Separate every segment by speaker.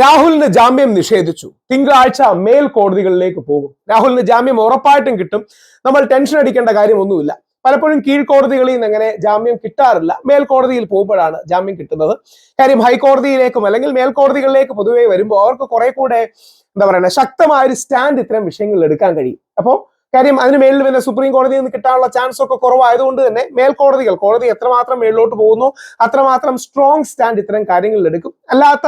Speaker 1: രാഹുലിന് ജാമ്യം നിഷേധിച്ചു. തിങ്കളാഴ്ച മേൽക്കോടതികളിലേക്ക് പോകും. രാഹുലിന് ജാമ്യം ഉറപ്പായിട്ടും കിട്ടും. നമ്മൾ ടെൻഷൻ അടിക്കേണ്ട കാര്യമൊന്നുമില്ല. പലപ്പോഴും കീഴ്ക്കോടതികളിൽ നിന്ന് അങ്ങനെ ജാമ്യം കിട്ടാറില്ല. മേൽക്കോടതിയിൽ പോകുമ്പോഴാണ് ജാമ്യം കിട്ടുന്നത്. കാര്യം ഹൈക്കോടതിയിലേക്കും അല്ലെങ്കിൽ മേൽക്കോടതികളിലേക്ക് പൊതുവേ വരുമ്പോൾ അവർക്ക് കുറെ കൂടെ എന്താ പറയുക ശക്തമായ ഒരു സ്റ്റാൻഡ് ഇത്തരം വിഷയങ്ങളിൽ എടുക്കാൻ കഴിയും. അപ്പോൾ കാര്യം അതിന് മേലിൽ പിന്നെ സുപ്രീം കോടതിയിൽ നിന്ന് കിട്ടാനുള്ള ചാൻസ് ഒക്കെ കുറവായതുകൊണ്ട് തന്നെ മേൽക്കോടതികൾ കോടതി എത്രമാത്രം മേളിലോട്ട് പോകുന്നു അത്രമാത്രം സ്ട്രോങ് സ്റ്റാൻഡ് ഇത്തരം കാര്യങ്ങളിൽ എടുക്കും. അല്ലാത്ത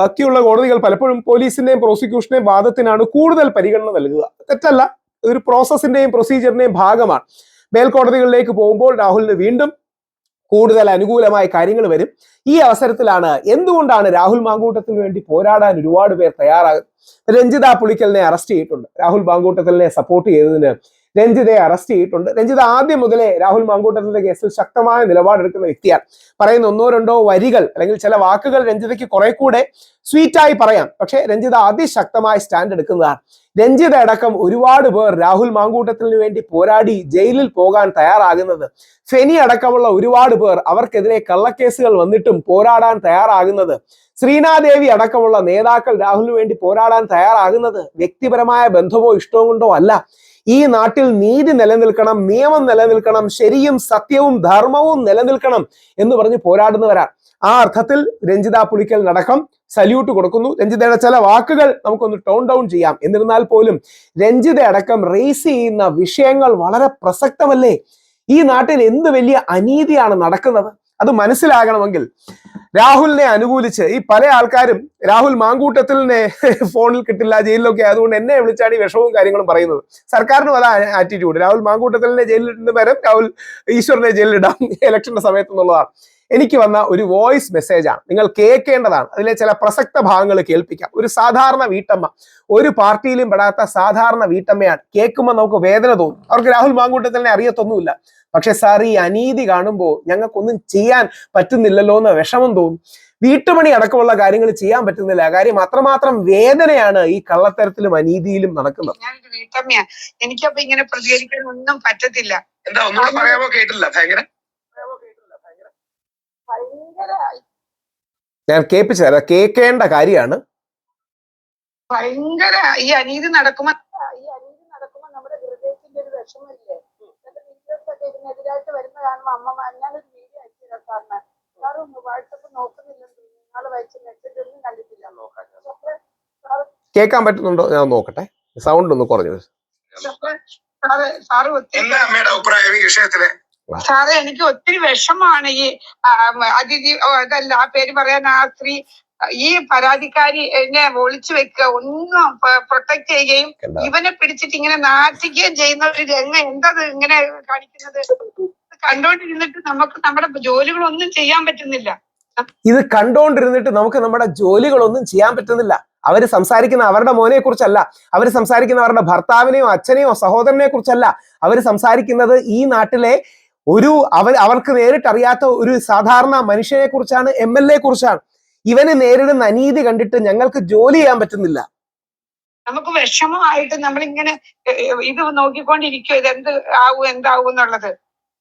Speaker 1: ബാക്കിയുള്ള കോടതികൾ പലപ്പോഴും പോലീസിന്റെയും പ്രോസിക്യൂഷന്റെയും വാദത്തിനാണ് കൂടുതൽ പരിഗണന നൽകുക. തെറ്റല്ല ഒരു പ്രോസസ്സിന്റെയും പ്രൊസീജിയറിന്റെയും ഭാഗമാണ്. മേൽക്കോടതികളിലേക്ക് പോകുമ്പോൾ രാഹുലിന് വീണ്ടും കൂടുതൽ അനുകൂലമായ കാര്യങ്ങൾ വരും. ഈ അവസരത്തിലാണ് എന്തുകൊണ്ടാണ് രാഹുൽ മാങ്കൂട്ടത്തിന് വേണ്ടി പോരാടാൻ ഒരുപാട് പേർ തയ്യാറാകും രഞ്ജിത പുളിക്കലിനെ അറസ്റ്റ് ചെയ്തിട്ടുണ്ട്. രാഹുൽ മാങ്കൂട്ടത്തിനെ സപ്പോർട്ട് ചെയ്തതിന് രഞ്ജിതയെ അറസ്റ്റ് ചെയ്തിട്ടുണ്ട്. രഞ്ജിത ആദ്യം മുതലേ രാഹുൽ മാങ്കൂട്ടത്തിന്റെ കേസിൽ ശക്തമായ നിലപാടെടുക്കുന്ന വ്യക്തിയാണ്. പറയുന്ന ഒന്നോ രണ്ടോ വരികൾ അല്ലെങ്കിൽ ചില വാക്കുകൾ രഞ്ജിതയ്ക്ക് കുറെ കൂടെ സ്വീറ്റായി പറയാം. പക്ഷെ രഞ്ജിത അതിശക്തമായ സ്റ്റാൻഡ് എടുക്കുന്നതാണ്. രഞ്ജിത അടക്കം ഒരുപാട് പേർ രാഹുൽ മാങ്കൂട്ടത്തിന് വേണ്ടി പോരാടി ജയിലിൽ പോകാൻ തയ്യാറാകുന്നത്. ഫെനി അടക്കമുള്ള ഒരുപാട് പേർ അവർക്കെതിരെ കള്ളക്കേസുകൾ വന്നിട്ടും പോരാടാൻ തയ്യാറാകുന്നത്. ശ്രീനാദേവി അടക്കമുള്ള നേതാക്കൾ രാഹുലിന് വേണ്ടി പോരാടാൻ തയ്യാറാകുന്നത് വ്യക്തിപരമായ ബന്ധമോ ഇഷ്ടമോ കൊണ്ടോ അല്ല. ഈ നാട്ടിൽ നീതി നിലനിൽക്കണം നിയമം നിലനിൽക്കണം ശരിയും സത്യവും ധർമ്മവും നിലനിൽക്കണം എന്ന് പറഞ്ഞ് പോരാടുന്നവരാ. ആ അർത്ഥത്തിൽ രഞ്ജിത പുളിക്കൽ നടക്കം സല്യൂട്ട് കൊടുക്കുന്നു. രഞ്ജിതയുടെ ചില വാക്കുകൾ നമുക്കൊന്ന് ടോൺ ഡൗൺ ചെയ്യാം. എന്നിരുന്നാൽ പോലും രഞ്ജിത അടക്കം റേസ് ചെയ്യുന്ന വിഷയങ്ങൾ വളരെ പ്രസക്തമല്ലേ? ഈ നാട്ടിൽ എന്ത് വലിയ അനീതിയാണ് നടക്കുന്നത്? അത് മനസ്സിലാകണമെങ്കിൽ രാഹുലിനെ അനുകൂലിച്ച് ഈ പല ആൾക്കാരും രാഹുൽ മാങ്കൂട്ടത്തിലിനെ ഫോണിൽ കിട്ടില്ല ജയിലിലൊക്കെ അതുകൊണ്ട് എന്നെ വിളിച്ചാണ് ഈ വിഷവും കാര്യങ്ങളും പറയുന്നത്. സർക്കാരിനും അതാ ആറ്റിറ്റ്യൂഡ് രാഹുൽ മാങ്കൂട്ടത്തിലിനെ ജയിലിലിടുന്ന പകരം രാഹുൽ ഈശ്വരനെ ജയിലിലിടാം ഇലക്ഷന്റെ സമയത്ത് എന്നുള്ളതാണ്. എനിക്ക് വന്ന ഒരു വോയിസ് മെസ്സേജാണ് നിങ്ങൾ കേൾക്കേണ്ടതാണ്. അതിലെ ചില പ്രസക്ത ഭാഗങ്ങൾ കേൾപ്പിക്കാം. ഒരു സാധാരണ വീട്ടമ്മ ഒരു പാർട്ടിയിലും പെടാത്ത സാധാരണ വീട്ടമ്മയാണ്. കേൾക്കുമ്പോൾ നമുക്ക് വേദന തോന്നും. അവർക്ക് രാഹുൽ മാങ്കൂട്ടത്തിനെ അറിയത്തൊന്നുമില്ല. പക്ഷെ സാർ ഈ അനീതി കാണുമ്പോൾ ഞങ്ങൾക്കൊന്നും ചെയ്യാൻ പറ്റുന്നില്ലല്ലോ എന്ന് വിഷമം തോന്നും. വീട്ടുപണി അടക്കമുള്ള കാര്യങ്ങൾ ചെയ്യാൻ പറ്റുന്നില്ല. കാര്യം അത്രമാത്രം വേദനയാണ് ഈ കള്ളത്തരത്തിലും അനീതിയിലും നടക്കുന്നത്.
Speaker 2: ഞാനൊരു വീട്ടമ്മയാ എനിക്കപ്പോ ഇങ്ങനെ പ്രതികരിക്കാൻ ഒന്നും പറ്റത്തില്ല.
Speaker 1: എന്താ ഒന്നുകൂടെ പറയാമോ? കേട്ടില്ല ഭയങ്കര ഞാൻ കേൾപ്പിച്ചു തരാം കേൾക്കേണ്ട കാര്യമാണ്.
Speaker 2: ഭയങ്കര ഈ അനീതി നടക്കുമ്പോ ഈ അനീതി നടക്കുമ്പോ നമ്മുടെ ഹൃദയത്തിന്റെ ഒരു വിഷമമില്ലേ? എന്നിട്ട് വീഡിയോസ് ഒക്കെ ഇതിനെതിരായിട്ട് വരുന്ന കാണുമ്പോ അമ്മ ഞാനൊരു വീഡിയോ അയച്ചു തരാം സാറിന്. സാറും വാട്സപ്പ് നോക്കുന്നില്ലെന്ന് നിങ്ങൾ വായിച്ച മെസ്സേജ് ഒന്നും കണ്ടിട്ടില്ല.
Speaker 1: കേൾക്കാൻ പറ്റുന്നുണ്ടോ? ഞാൻ നോക്കട്ടെ. സൗണ്ട് ഒന്ന് കുറഞ്ഞു.
Speaker 2: സാറ് സാറ്
Speaker 3: അമ്മയുടെ അഭിപ്രായം ഈ വിഷയത്തിൽ
Speaker 2: സാറേ എനിക്ക് ഒത്തിരി വിഷമാണ് ഈ അതിഥി അതല്ല ആ പേര് പറയാൻ ആ സ്ത്രീ ഈ പരാതിക്കാരി എന്നെ ഒളിച്ചു വെക്കുക ഒന്നും പ്രൊട്ടക്ട് ചെയ്യുകയും? ഇവനെ പിടിച്ചിട്ട് ഇങ്ങനെ നാട്ടിക്കുകയും ചെയ്യുന്ന ഒരു രംഗം എന്താ ഇങ്ങനെ കാണിക്കുന്നത്? കണ്ടോണ്ടിരുന്നിട്ട് നമുക്ക് നമ്മുടെ ജോലികളൊന്നും ചെയ്യാൻ പറ്റുന്നില്ല.
Speaker 1: ഇത് കണ്ടോണ്ടിരുന്നിട്ട് നമുക്ക് നമ്മുടെ ജോലികളൊന്നും ചെയ്യാൻ പറ്റുന്നില്ല. അവർ സംസാരിക്കുന്ന അവരുടെ മോനെ കുറിച്ചല്ല അവർ സംസാരിക്കുന്ന അവരുടെ ഭർത്താവിനെയോ അച്ഛനെയോ സഹോദരനെ കുറിച്ചല്ല അവർ സംസാരിക്കുന്നത് ഈ നാട്ടിലെ ഒരു അവർ അവർക്ക് നേരിട്ടറിയാത്ത ഒരു സാധാരണ മനുഷ്യനെ കുറിച്ചാണ് എം എൽ എ കുറിച്ചാണ്. ഇവന് നേരിടുന്ന അനീതി കണ്ടിട്ട് ഞങ്ങൾക്ക് ജോലി ചെയ്യാൻ പറ്റുന്നില്ല.
Speaker 2: നമുക്ക് വിഷമമായിട്ട് നമ്മളിങ്ങനെ ഏ, ഏ, ഇത് നോക്കിക്കൊണ്ടിരിക്കും ഇത് എന്ത് ആവും എന്താവും എന്നുള്ളത്.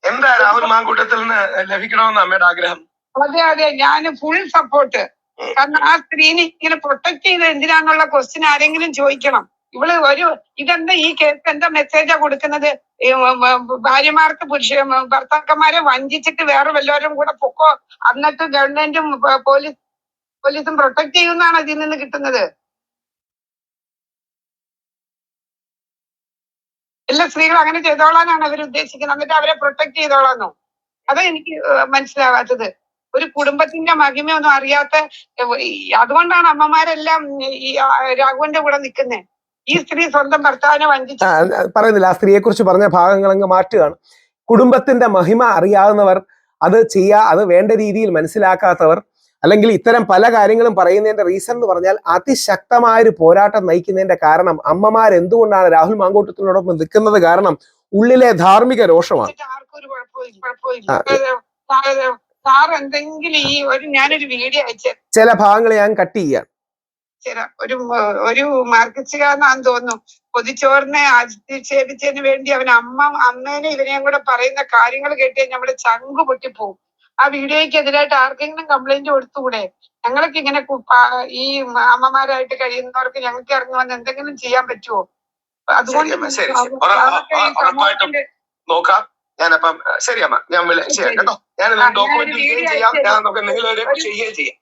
Speaker 3: എന്താ രാഹുൽ മാങ്കൂട്ടത്തിൽ നിന്ന് ലഭിക്കണമെന്ന് അമ്മയുടെ ആഗ്രഹം.
Speaker 2: അതെ അതെ ഞാൻ ഫുൾ സപ്പോർട്ട് കാരണം ആ സ്ത്രീനെ ഇങ്ങനെ പ്രൊട്ടക്ട് ചെയ്ത് എന്തിനാന്നുള്ള ക്വസ്റ്റ്യൻ ആരെങ്കിലും ചോദിക്കണം. ഇവൾ ഒരു ഇതെന്താ ഈ കേസ് എന്താ മെസ്സേജാ കൊടുക്കുന്നത്? ഭാര്യമാർക്ക് പുരുഷ ഭർത്താക്കന്മാരെ വഞ്ചിച്ചിട്ട് വേറെ വല്ലവരും കൂടെ പൊക്കോ? എന്നിട്ട് ഗവൺമെന്റും പോലീസ് പോലീസും പ്രൊട്ടക്ട് ചെയ്യുന്നതാണ് അതിൽ നിന്ന് കിട്ടുന്നത്. എല്ലാ സ്ത്രീകളും അങ്ങനെ ചെയ്തോളാനാണ് അവർ ഉദ്ദേശിക്കുന്നത്. എന്നിട്ട് അവരെ പ്രൊട്ടക്ട് ചെയ്തോളാന്നോ? അതാ എനിക്ക് മനസ്സിലാവാത്തത്. ഒരു കുടുംബത്തിന്റെ മഹിമയൊന്നും അറിയാത്ത അതുകൊണ്ടാണ് അമ്മമാരെല്ലാം ഈ രാഘവന്റെ കൂടെ നിൽക്കുന്നത് ഈ സ്ത്രീ സ്വന്തം ഭർത്താവിനെ വഞ്ചിച്ചു
Speaker 1: പറയുന്നില്ല. ആ സ്ത്രീയെ കുറിച്ച് പറഞ്ഞ ഭാഗങ്ങൾ അങ്ങ് മാറ്റുകയാണ്. കുടുംബത്തിന്റെ മഹിമ അറിയാവുന്നവർ അത് ചെയ്യാ അത് വേണ്ട രീതിയിൽ മനസ്സിലാക്കാത്തവർ അല്ലെങ്കിൽ ഇത്തരം പല കാര്യങ്ങളും പറയുന്നതിന്റെ റീസൺ എന്ന് പറഞ്ഞാൽ അതിശക്തമായ ഒരു പോരാട്ടം നയിക്കുന്നതിന്റെ കാരണം അമ്മമാർ എന്തുകൊണ്ടാണ് രാഹുൽ മാങ്കോട്ടത്തിനോടൊപ്പം നിൽക്കുന്നത് കാരണം ഉള്ളിലെ ധാർമ്മിക രോഷമാണ്. ചില ഭാഗങ്ങൾ ഞാൻ കട്ട് ചെയ്യാം.
Speaker 2: തരാം ഒരു ഒരു മാർക്കറ്റുകാരനാന്ന് തോന്നുന്നു. പൊതിച്ചോറിനെ അധിക്ഷേപിച്ചതിന് വേണ്ടി അവൻ അമ്മ അമ്മേനെ ഇവനെയും കൂടെ പറയുന്ന കാര്യങ്ങൾ കേട്ട് നമ്മുടെ ചങ്ക് പൊട്ടിപ്പോവും. ആ വീഡിയോയ്ക്ക് എതിരായിട്ട് ആർക്കെങ്കിലും കംപ്ലൈന്റ് കൊടുത്തുകൂടെ? ഞങ്ങൾക്ക് ഇങ്ങനെ ഈ അമ്മമാരായിട്ട് കഴിയുന്നവർക്ക് ഞങ്ങൾക്ക് ഇറങ്ങി വന്ന് എന്തെങ്കിലും ചെയ്യാൻ പറ്റുമോ അതുകൊണ്ട്
Speaker 3: ശരി ശരി, ശരി. നോക്കാം. ഞാനപ്പം ശരി അമ്മ. ഞാൻ വിളിച്ചു കേട്ടോ. ഞാൻ ഡോക്യുമെന്റ് ചെയ്യുകയും ചെയ്യാം. ഞാൻ നമുക്ക് എന്തെങ്കിലും ചെയ്യുകയും ചെയ്യാം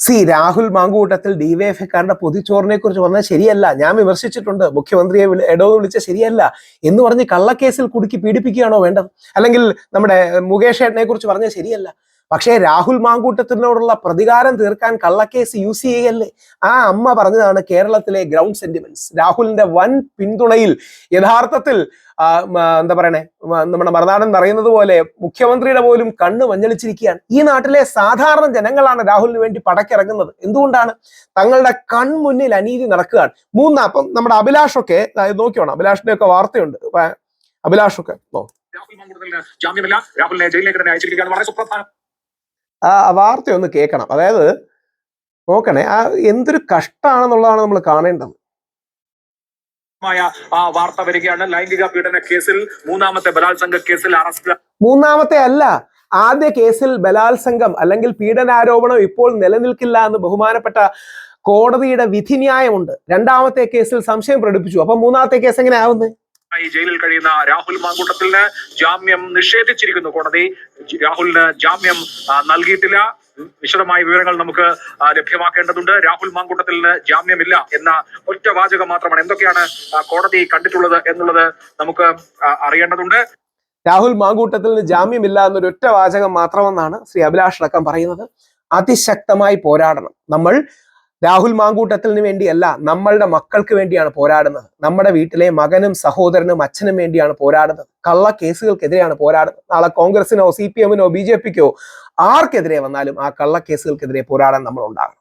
Speaker 1: സി രാഹുൽ മാങ്കൂട്ടത്തിൽ ഡിവൈഎഫ്ഐക്കാരുടെ പൊതിച്ചോറിനെ കുറിച്ച് പറഞ്ഞാൽ ശരിയല്ല. ഞാൻ വിമർശിച്ചിട്ടുണ്ട്. മുഖ്യമന്ത്രിയെ എടോ വിളിച്ച ശരിയല്ല എന്ന് പറഞ്ഞ് കള്ളക്കേസിൽ കുടുക്കി പീഡിപ്പിക്കുകയാണോ വേണ്ടത്? അല്ലെങ്കിൽ നമ്മുടെ മുകേഷ് ഏട്ടനെ കുറിച്ച് പറഞ്ഞാൽ ശരിയല്ല. പക്ഷേ രാഹുൽ മാങ്കൂട്ടത്തിനോടുള്ള പ്രതികാരം തീർക്കാൻ കള്ളക്കേസ് യൂസ് ചെയ്യല്ലേ? ആ അമ്മ പറഞ്ഞതാണ് കേരളത്തിലെ ഗ്രൗണ്ട് സെന്റിമെന്റ്സ് രാഹുലിന്റെ വൻ പിന്തുണയിൽ യഥാർത്ഥത്തിൽ എന്താ പറയണേ നമ്മുടെ മറുനാടൻ പറയുന്നത് പോലെ മുഖ്യമന്ത്രിയുടെ പോലും കണ്ണ് മഞ്ഞളിച്ചിരിക്കുകയാണ്. ഈ നാട്ടിലെ സാധാരണ ജനങ്ങളാണ് രാഹുലിന് വേണ്ടി പടക്കിറങ്ങുന്നത്. എന്തുകൊണ്ടാണ്? തങ്ങളുടെ കൺമുന്നിൽ അനീതി നടക്കുകയാണ്. മൂന്ന് അപ്പം നമ്മുടെ അഭിലാഷൊക്കെ നോക്കിയോണം അഭിലാഷിന്റെ ഒക്കെ വാർത്തയുണ്ട്. അഭിലാഷൊക്കെ
Speaker 4: ജാമ്യമില്ല. രാഹുലിനെ ജയിലിലേക്ക് തന്നെ അയച്ചിരിക്കുകയാണ്. വളരെ സുപ്രധാനം.
Speaker 1: ആ വാർത്ത ഒന്ന് കേൾക്കണം. അതായത് നോക്കണേ ആ എന്തൊരു കഷ്ടമാണെന്നുള്ളതാണ് നമ്മൾ കാണേണ്ടത്.
Speaker 4: വാർത്ത വരികയാണ്. ലൈംഗിക പീഡന കേസിൽ മൂന്നാമത്തെ ബലാത്സംഗ കേസിൽ അറസ്റ്റ്.
Speaker 1: മൂന്നാമത്തെ അല്ല ആദ്യ കേസിൽ ബലാത്സംഗം അല്ലെങ്കിൽ പീഡനാരോപണം ഇപ്പോൾ നിലനിൽക്കില്ല എന്ന് ബഹുമാനപ്പെട്ട കോടതിയുടെ വിധിന്യായമുണ്ട്. രണ്ടാമത്തെ കേസിൽ സംശയം പ്രകടിപ്പിച്ചു. അപ്പൊ മൂന്നാമത്തെ കേസ് എങ്ങനെ ആവുന്നത്
Speaker 4: ആയി ജയിലിൽ കഴിയുന്ന രാഹുൽ മാങ്കൂട്ടത്തിന് ജാമ്യം നിഷേധിച്ചിരിക്കുന്നു കോടതി. രാഹുലിന് ജാമ്യം നൽകിയിട്ടില്ല. വിശദമായ വിവരങ്ങൾ നമുക്ക് ലഭ്യമാക്കേണ്ടതുണ്ട്. രാഹുൽ മാങ്കൂട്ടത്തിന് ജാമ്യമില്ല എന്ന ഒറ്റ വാചകം മാത്രമാണ്. എന്തൊക്കെയാണ് കോടതി കണ്ടിട്ടുള്ളത് എന്നുള്ളത് നമുക്ക് അറിയേണ്ടതുണ്ട്.
Speaker 1: രാഹുൽ മാങ്കൂട്ടത്തിന് ജാമ്യമില്ല എന്നൊരു ഒറ്റ വാചകം മാത്രമെന്നാണ് ശ്രീ അഭിലാഷ് അടക്കം പറയുന്നത്. അതിശക്തമായി പോരാടണം. നമ്മൾ രാഹുൽ മാങ്കൂട്ടത്തിന് വേണ്ടിയല്ല നമ്മളുടെ മക്കൾക്ക് വേണ്ടിയാണ് പോരാടുന്നത്. നമ്മുടെ വീട്ടിലെ മകനും സഹോദരനും അച്ഛനും വേണ്ടിയാണ് പോരാടുന്നത്. കള്ള കേസുകൾക്കെതിരെയാണ് പോരാടുന്നത്. നാളെ കോൺഗ്രസിനോ സി പി എമ്മിനോ ബി ജെ പിക്കോ ആർക്കെതിരെ വന്നാലും ആ കള്ള കേസുകൾക്കെതിരെ പോരാടാൻ നമ്മൾ ഉണ്ടാകണം.